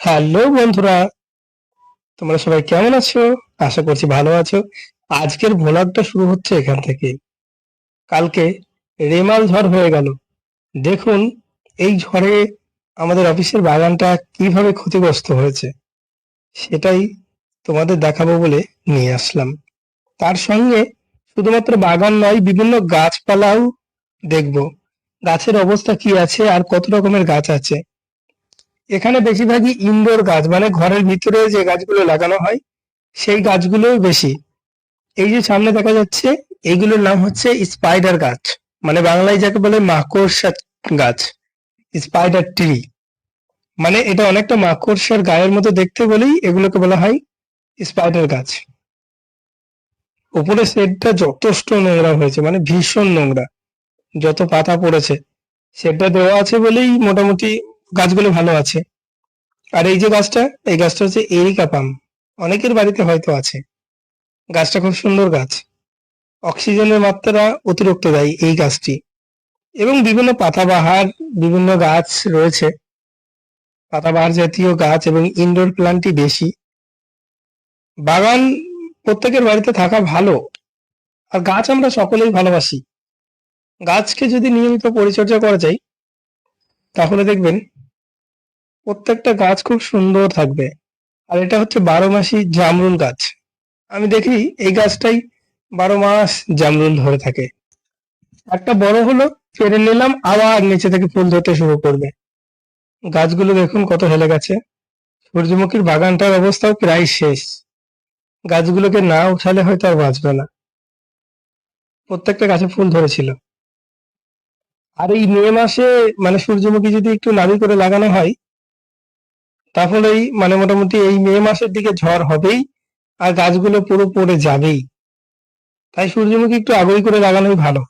Hello বন্ধুরা, তোমরা সবাই কেমন আছো? আশা করছি ভালো আছো। আজকের ভ্লগটা শুরু হচ্ছে এখান থেকে। কালকে রেমাল ঝড় হয়ে গেল। দেখুন, এই ঝড়ে আমাদের অফিসের বাগানটা কীভাবে ক্ষতিগ্রস্ত হয়েছে, সেটাই তোমাদের দেখাবো বলে নিয়ে আসলাম। তার সঙ্গে শুধুমাত্র বাগান নয়, বিভিন্ন গাছপালাও দেখব। গাছের অবস্থা কি আছে আর কত রকমের গাছ আছে? এখানে বেশিরভাগই ইনডোর গাছ মানে ঘরের ভিতরে যে গাছগুলো লাগানো হয়, সেই গাছগুলোই বেশি। এই যে সামনে দেখা যাচ্ছে এইগুলোর নাম হচ্ছে স্পাইডার গাছ মানে বাংলায় যাকে বলে মাকড়সা গাছ স্পাইডার ট্রি মানে এটা অনেকটা মাকড়সার গায়ের মতো দেখতে বলেই এগুলোকে বলা হয় স্পাইডার গাছ। উপরে শেডটা যথেষ্ট নোংরা হয়েছে মানে ভীষণ নোংরা। যত পাতা পড়েছে, শেডটা দেওয়া আছে বলেই মোটামুটি গাছগুলো ভালো আছে। আর এই যে গাছটা, এই গাছটা হচ্ছে এরিকা পাম। অনেকের বাড়িতে হয়তো আছে। গাছটা খুব সুন্দর গাছ। অক্সিজেনের মাত্রা অতিরিক্ত দেয় এই গাছটি। এবং বিভিন্ন পাতাবাহার, বিভিন্ন গাছ রয়েছে। পাতাবাহার জাতীয় গাছ এবং ইনডোর প্ল্যান্টই বেশি। বাগান প্রত্যেকের বাড়িতে থাকা ভালো। আর গাছ আমরা সকলেই ভালোবাসি। গাছকে যদি নিয়মিত পরিচর্যা করা যায় তাহলে দেখবেন প্রত্যেকটা গাছ খুব সুন্দর থাকবে। আর এটা হচ্ছে বারো মাসি জামরুল গাছ। আমি দেখি এই গাছটাই বারো মাস জামরুল ধরে থাকে। একটা বড় হলো ফেরে নিলাম, আবার নিচে থেকে ফুল ধরতে শুরু করবে। গাছগুলো দেখুন কত হেলে গেছে। সূর্যমুখীর বাগানটার অবস্থাও প্রায় শেষ। গাছগুলোকে না উঠালে হয়তো আর বাঁচবে না। প্রত্যেকটা গাছে ফুল ধরেছিল। আর এই মে মাসে মানে সূর্যমুখী যদি একটু নামি করে লাগানো হয়, তাহলেই মানে মোটামুটি এই মে মাসের দিকে ঝড় হবেই আর গাছগুলো পুরো পড়ে যাবেই। তাই সূর্যমুখী একটু আগেই করে লাগানোই ভালো।